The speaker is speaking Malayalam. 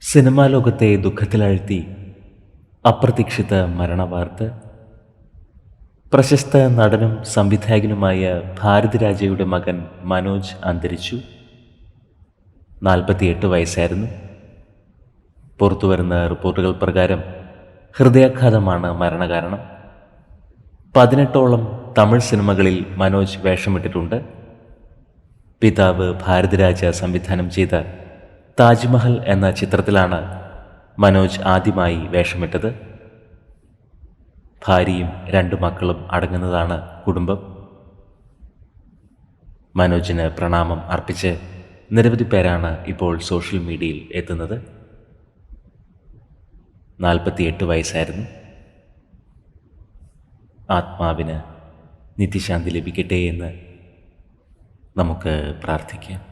സിനിമാ ലോകത്തെ ദുഃഖത്തിലാഴ്ത്തി അപ്രതീക്ഷിത മരണവാർത്ത. പ്രശസ്ത നടനും സംവിധായകനുമായ ഭാരതിരാജയുടെ മകൻ മനോജ് അന്തരിച്ചു. നാൽപ്പത്തിയെട്ട് വയസ്സായിരുന്നു. പുറത്തുവരുന്ന റിപ്പോർട്ടുകൾ പ്രകാരം ഹൃദയാഘാതമാണ് മരണകാരണം. പതിനെട്ടോളം തമിഴ് സിനിമകളിൽ മനോജ് വേഷമിട്ടിട്ടുണ്ട്. പിതാവ് ഭാരതിരാജ സംവിധാനം ചെയ്ത താജ്മഹൽ എന്ന ചിത്രത്തിലാണ് മനോജ് ആദ്യമായി വേഷമിട്ടത്. ഭാര്യയും രണ്ട് മക്കളും അടങ്ങുന്നതാണ് കുടുംബം. മനോജിന് പ്രണാമം അർപ്പിച്ച് നിരവധി പേരാണ് ഇപ്പോൾ സോഷ്യൽ മീഡിയയിൽ എത്തുന്നത്. നാൽപ്പത്തിയെട്ട് വയസ്സായിരുന്നു. ആത്മാവിന് നിത്യശാന്തി ലഭിക്കട്ടെ എന്ന് നമുക്ക് പ്രാർത്ഥിക്കാം.